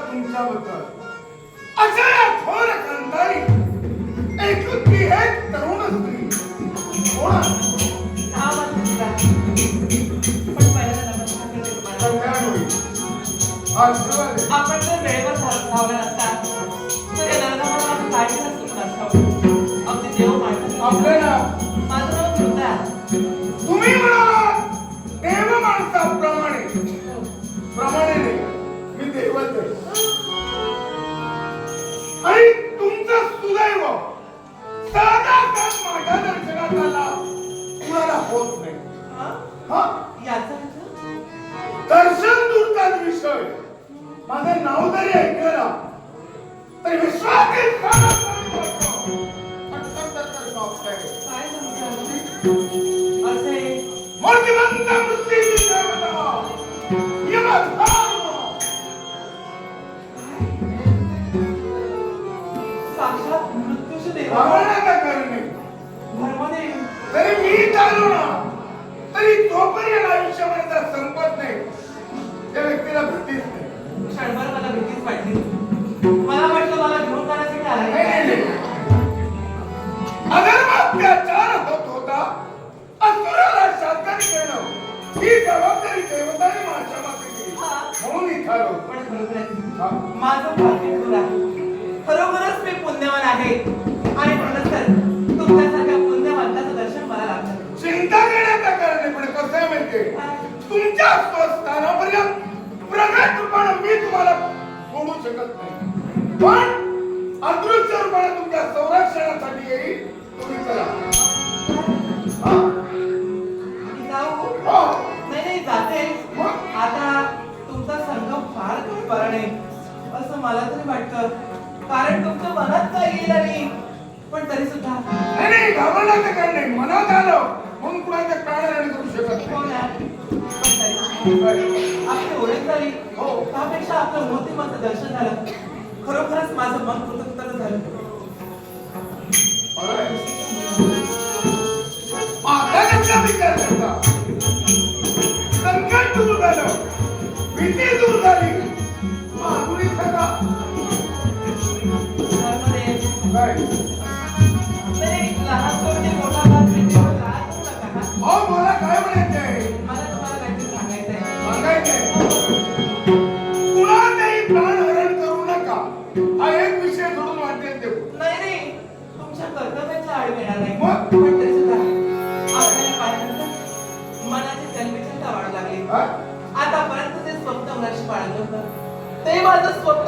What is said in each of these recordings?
तुमच्याबद्दल. अशा या थोर खानदारी एकुलती हे तरुण स्त्री. कोणा? आपण जर वेळेवर धाव- धावला नसता तरी मी चालू ना तरी आयुष्यामध्ये संपत नाही. त्या व्यक्तीला भीतीच नाही. क्षणभर मला भीतीच वाटली. ही जबाबदारी देवताने माझ्या मागे दिली म्हणून. पण. माझं भाग्य आहे. खरोखरच मी पुण्यवान आहे. आणि म्हणूनच तर तुमच्यासारख्या पुण्यवानाचं दर्शन मला लाभलं चिंता करण्याचं कारण पण कसं आहे माहितीये? तुमच्या स्वस्थानापर्यंत प्रगत रूपानं मी तुम्हाला सोडू शकत नाही. पण अदृश्य रूपाने तुमच्या संरक्षणासाठी येईल तुम्ही चला. नाही असं मला तरी वाटतं. कारण तुमच्या मनात काय येईल आणि पण तरी सुद्धा नाही नाही घाबरण्याचं कारण नाही. मनात आलं म्हणून कुणाच्या प्राणहानी करू शकत हो नाही ना. आपली ओळख झाली. हो. त्यापेक्षा आपलं मूर्तिमंत दर्शन झालं. खरोखरच माझं मन कृतज्ञ अहो मला काय म्हणायचंय? सांगायचंय. कुणाचाही प्राण हरण करू नका. हा एक विषय सोडून वाटेल देऊ. नाही नाही तुमच्या कर्तव्याच्या आड येणार नाही मग? हा? आतापर्यंत जे स्वप्न मनाशी बाळगलं होतं. ते माझं स्वप्न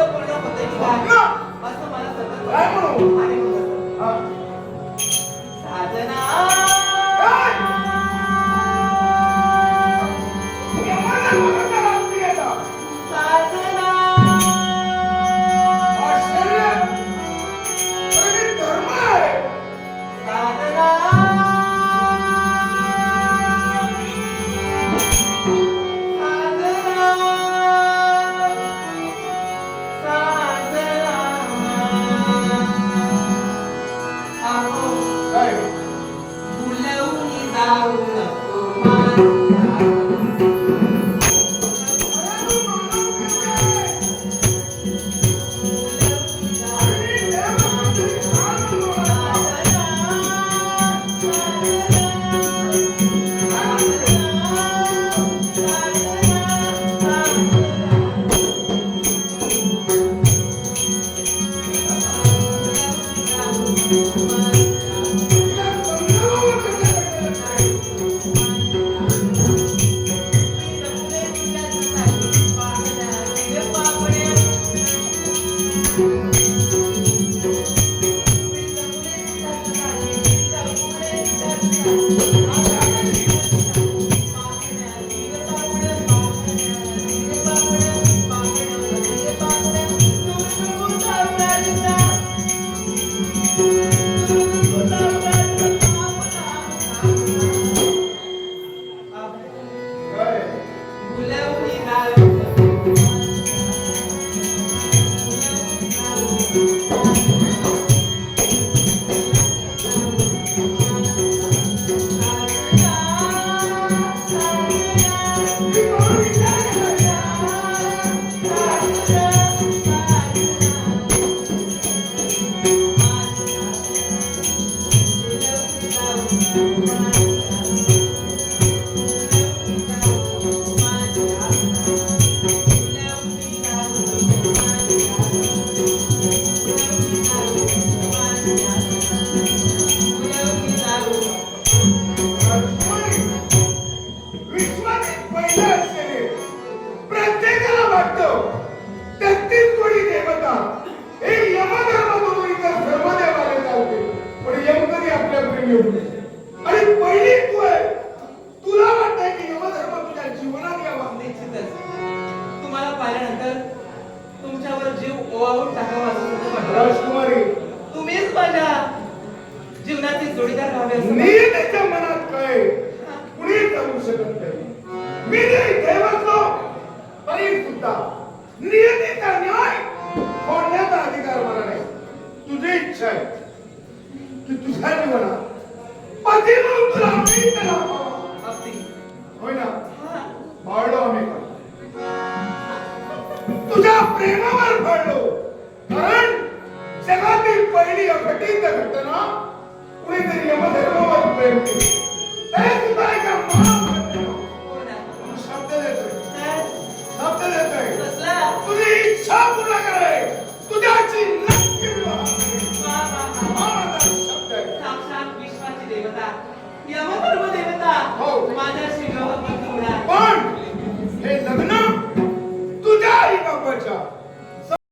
रिमेंबर कर लो कारण जगह की पहली और कठिन घटना कोई दुनिया में धर्म और प्रेम की तरह की तरह का